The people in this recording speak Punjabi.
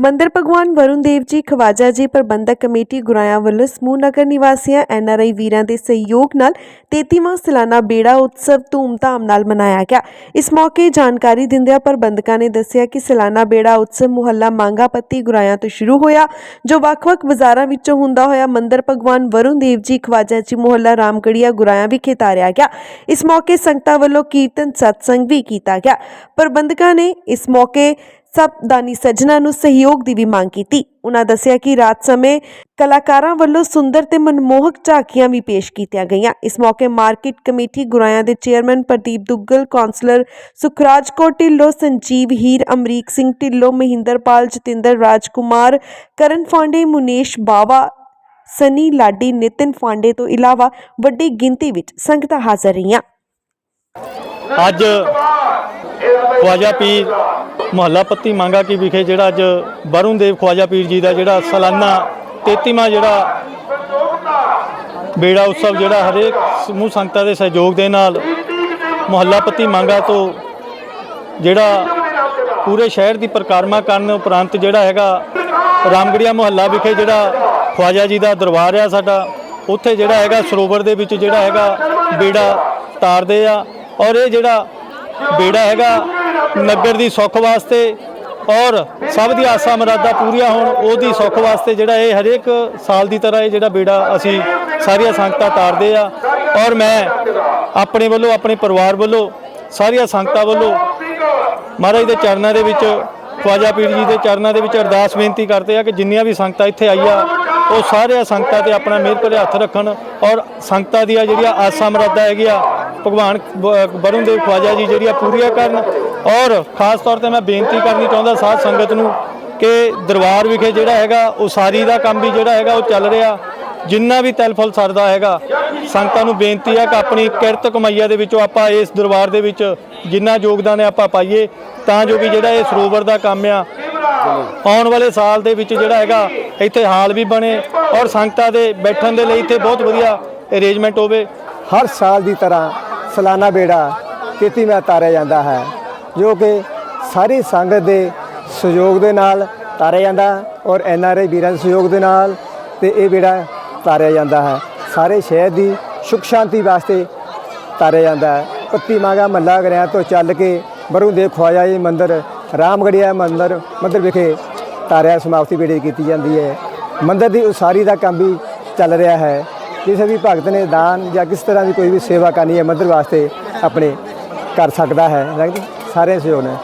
ਮੰਦਰ ਭਗਵਾਨ ਵਰੁਣ ਦੇਵ ਜੀ ਖਵਾਜਾ ਜੀ ਪ੍ਰਬੰਧਕ ਕਮੇਟੀ ਗੁਰਾਇਆ ਵੱਲੋਂ ਸਮੂਹ ਨਗਰ ਨਿਵਾਸੀਆਂ ਐਨਆਰਆਈ ਵੀਰਾਂ ਦੇ ਸਹਿਯੋਗ ਨਾਲ 33ਵਾਂ ਸਾਲਾਨਾ ਬੇੜਾ ਉਤਸਵ ਧੂਮਧਾਮ ਨਾਲ ਮਨਾਇਆ ਗਿਆ। ਇਸ ਮੌਕੇ ਜਾਣਕਾਰੀ ਦਿੰਦਿਆਂ ਪ੍ਰਬੰਧਕਾਂ ਨੇ ਦੱਸਿਆ ਕਿ ਸਾਲਾਨਾ ਬੇੜਾ ਉਤਸਵ ਮੁਹੱਲਾ ਮੰਗਾ ਪੱਤੀ ਗੁਰਾਇਆ ਤੋਂ ਸ਼ੁਰੂ ਹੋਇਆ, ਜੋ ਵੱਖ-ਵੱਖ ਬਾਜ਼ਾਰਾਂ ਵਿੱਚੋਂ ਹੁੰਦਾ ਹੋਇਆ ਮੰਦਰ ਭਗਵਾਨ ਵਰੁਣ ਦੇਵ ਜੀ ਖਵਾਜਾ ਜੀ ਮੁਹੱਲਾ ਰਾਮਗੜੀਆ ਗੁਰਾਇਆ ਵਿਖੇ ਤਾਰਿਆ ਗਿਆ। ਇਸ ਮੌਕੇ ਸੰਗਤਾਂ ਵੱਲੋਂ ਕੀਰਤਨ, ਸਤਸੰਗ ਵੀ ਕੀਤਾ ਗਿਆ। ਪ੍ਰਬੰਧਕਾਂ ਨੇ ਇਸ ਮੌਕੇ ਸਭ ਸੱਜਣਾ ਨੂੰ ਸਹਿਯੋਗ ਦੀ ਵੀ ਮੰਗ ਕੀਤੀ। ਉਹਨਾਂ ਦੱਸਿਆ ਕਿ ਰਾਤ ਸਮੇਂ ਕਲਾਕਾਰਾਂ ਵੱਲੋਂ ਸੁੰਦਰ ਤੇ ਮਨਮੋਹਕ ਝਾਕੀਆਂ ਵੀ ਪੇਸ਼ ਕੀਤੀਆਂ ਗਈਆਂ। ਇਸ ਮੌਕੇ ਮਾਰਕੀਟ ਕਮੇਟੀ ਗੁਰਾਇਆ ਦੇ ਚੇਅਰਮੈਨ ਪ੍ਰਦੀਪ ਦੁੱਗਲ ਕਾਉਂਸਲਰ ਸੁਖਰਾਜ ਕੌਰ ਢਿੱਲੋਂ, ਸੰਜੀਵ ਹੀਰ, ਅਮਰੀਕ ਸਿੰਘ ਢਿੱਲੋਂ, ਮਹਿੰਦਰਪਾਲ ਜਤਿੰਦਰ, ਰਾਜਕੁਮਾਰ, ਕਰਨ ਫਾਂਡੇ, ਮੁਨੇਸ਼ ਬਾਵਾ, ਸਨੀ ਲਾਡੀ, ਨਿਤਿਨ ਫਾਂਡੇ ਤੋਂ ਇਲਾਵਾ ਵੱਡੀ ਗਿਣਤੀ ਵਿੱਚ ਸੰਗਤਾਂ ਹਾਜ਼ਰ ਰਹੀਆਂ। ਅੱਜ ਖਵਾਜਾ ਪੀਰ ਮੁਹੱਲਾ ਪੱਤੀ ਮੰਗਾ ਕੀ ਵਿਖੇ ਜਿਹੜਾ ਅੱਜ ਵਰੁਣ ਦੇਵ ਖਵਾਜਾ ਪੀਰ ਜੀ ਦਾ ਜਿਹੜਾ ਸਾਲਾਨਾ 33ਵਾਂ ਜਿਹੜਾ ਬੇੜਾ ਉਤਸਵ ਜਿਹੜਾ ਹਰੇਕ ਸਮੂਹ ਸੰਗਤਾਂ ਦੇ ਸਹਿਯੋਗ ਦੇ ਨਾਲ ਮੁਹੱਲਾ ਪੱਤੀ ਮੰਗਾ ਤੋਂ ਜਿਹੜਾ ਪੂਰੇ ਸ਼ਹਿਰ ਦੀ ਪਰਿਕਰਮਾ ਕਰਨ ਉਪਰੰਤ ਜਿਹੜਾ ਹੈਗਾ ਰਾਮਗੜੀਆ ਮੁਹੱਲਾ ਵਿਖੇ ਜਿਹੜਾ ਖਵਾਜਾ ਜੀ ਦਾ ਦਰਬਾਰ ਆ ਸਾਡਾ, ਉੱਥੇ ਜਿਹੜਾ ਹੈਗਾ ਸਰੋਵਰ ਦੇ ਵਿੱਚ ਜਿਹੜਾ ਹੈਗਾ ਬੇੜਾ ਤਾਰਦੇ ਆ ਔਰ ਇਹ ਜਿਹੜਾ ਬੇੜਾ ਹੈਗਾ ਨਗਰ ਦੀ ਸੁੱਖ ਵਾਸਤੇ ਔਰ ਸਭ ਦੀ ਆਸਾਂ ਮੁਰਾਦਾਂ ਪੂਰੀਆਂ ਹੋਣ, ਉਹਦੀ ਸੁੱਖ ਵਾਸਤੇ ਜਿਹੜਾ ਇਹ ਹਰੇਕ ਸਾਲ ਦੀ ਤਰ੍ਹਾਂ ਇਹ ਜਿਹੜਾ ਬੇੜਾ ਅਸੀਂ ਸਾਰੀਆਂ ਸੰਗਤਾਂ ਤਾਰਦੇ ਆ। ਔਰ ਮੈਂ ਆਪਣੇ ਵੱਲੋਂ, ਆਪਣੇ ਪਰਿਵਾਰ ਵੱਲੋਂ, ਸਾਰੀਆਂ ਸੰਗਤਾਂ ਵੱਲੋਂ ਮਹਾਰਾਜ ਦੇ ਚਰਨਾਂ ਦੇ ਵਿੱਚ, ਖਵਾਜਾ ਪੀਰ ਜੀ ਦੇ ਚਰਨਾਂ ਦੇ ਵਿੱਚ ਅਰਦਾਸ ਬੇਨਤੀ ਕਰਦੇ ਆ ਕਿ ਜਿੰਨੀਆਂ ਵੀ ਸੰਗਤਾਂ ਇੱਥੇ ਆਈਆਂ, ਉਹ ਸਾਰੇ ਸੰਗਤਾਂ ਤੇ ਆਪਣਾ ਮਿਹਰ ਭਰੇ ਹੱਥ ਰੱਖਣ ਔਰ ਸੰਗਤਾਂ ਦੀਆਂ ਜਿਹੜੀਆਂ ਆਸਾਂ ਮੁਰਾਦਾਂ ਹੈਗੀਆਂ ਭਗਵਾਨ ਬ- ਵਰੁਣ ਦੇਵ ਖਵਾਜਾ ਜੀ ਜਿਹੜੀਆਂ ਪੂਰੀਆਂ ਕਰਨ। ਔਰ ਖਾਸ ਤੌਰ ਤੇ ਮੈਂ ਬੇਨਤੀ ਕਰਨੀ ਚਾਹੁੰਦਾ ਸਾਧ ਸੰਗਤ ਨੂੰ ਕਿ ਦਰਬਾਰ ਵਿਖੇ ਜਿਹੜਾ ਹੈਗਾ, ਉਸਾਰੀ ਦਾ ਕੰਮ ਵੀ ਜਿਹੜਾ ਹੈਗਾ, ਉਹ ਚੱਲ ਰਿਹਾ। ਜਿੰਨਾ ਵੀ ਤਿਲ ਸਰਦਾ ਹੈਗਾ, ਸੰਗਤਾਂ ਨੂੰ ਬੇਨਤੀ ਹੈ ਕਿ ਆਪਣੀ ਕਿਰਤ ਕਮਾਈਆ ਦੇ ਵਿੱਚੋਂ ਆਪਾਂ ਇਸ ਦਰਬਾਰ ਦੇ ਵਿੱਚ ਜਿੰਨਾ ਯੋਗਦਾਨ ਹੈ ਆਪਾਂ ਪਾਈਏ, ਤਾਂ ਜੋ ਕਿ ਜਿਹੜਾ ਇਹ ਸਰੋਵਰ ਦਾ ਕੰਮ ਆ, ਆਉਣ ਵਾਲੇ ਸਾਲ ਦੇ ਵਿੱਚ ਜਿਹੜਾ ਹੈਗਾ, ਇੱਥੇ ਹਾਲ ਵੀ ਬਣੇ ਔਰ ਸੰਗਤਾਂ ਦੇ ਬੈਠਣ ਦੇ ਲਈ ਇੱਥੇ ਬਹੁਤ ਵਧੀਆ ਅਰੇਂਜਮੈਂਟ ਹੋਵੇ। ਹਰ ਸਾਲ ਦੀ ਤਰ੍ਹਾਂ ਸਲਾਨਾ ਬੇੜਾ 33ਵਾਂ ਤਾਰਿਆ ਜਾਂਦਾ ਹੈ, ਜੋ ਕਿ ਸਾਰੀ ਸੰਗਤ ਦੇ ਸਹਿਯੋਗ ਦੇ ਨਾਲ ਤਾਰਿਆ ਜਾਂਦਾ ਔਰ ਐਨ ਆਰ ਆਈ ਵੀਰਾਂ ਦੇ ਸਹਿਯੋਗ ਦੇ ਨਾਲ ਤੇ ਇਹ ਬੇੜਾ ਤਾਰਿਆ ਜਾਂਦਾ ਹੈ। ਸਾਰੇ ਸ਼ਹਿਰ ਦੀ ਸੁਖ ਸ਼ਾਂਤੀ ਵਾਸਤੇ ਤਾਰਿਆ ਜਾਂਦਾ ਹੈ। ਪੱਤੀ ਮਾਗਾ ਮੱਲਾ ਗਰਿਆਂ ਤੋਂ ਚੱਲ ਕੇ ਬਰੂ ਦੇਵ ਖਵਾਇਆ ਜੀ ਮੰਦਿਰ ਰਾਮਗੜੀਆ ਮੰਦਿਰ ਮੰਦਿਰ ਵਿਖੇ ਤਾਰਿਆ ਸਮਾਪਤੀ ਬੇੜੇ ਕੀਤੀ ਜਾਂਦੀ ਹੈ। ਮੰਦਿਰ ਦੀ ਉਸਾਰੀ ਦਾ ਕੰਮ ਵੀ ਚੱਲ ਰਿਹਾ ਹੈ। ਕਿਸੇ ਵੀ ਭਗਤ ਨੇ ਦਾਨ ਜਾਂ ਕਿਸ ਤਰ੍ਹਾਂ ਦੀ ਕੋਈ ਵੀ ਸੇਵਾ ਕਰਨੀ ਹੈ ਮੰਦਿਰ ਵਾਸਤੇ ਆਪਣੇ ਕਰ ਸਕਦਾ ਹੈ ਲੱਗਦਾ ਸਾਰੇ ਸਹਿਯੋਗ ਨੇ।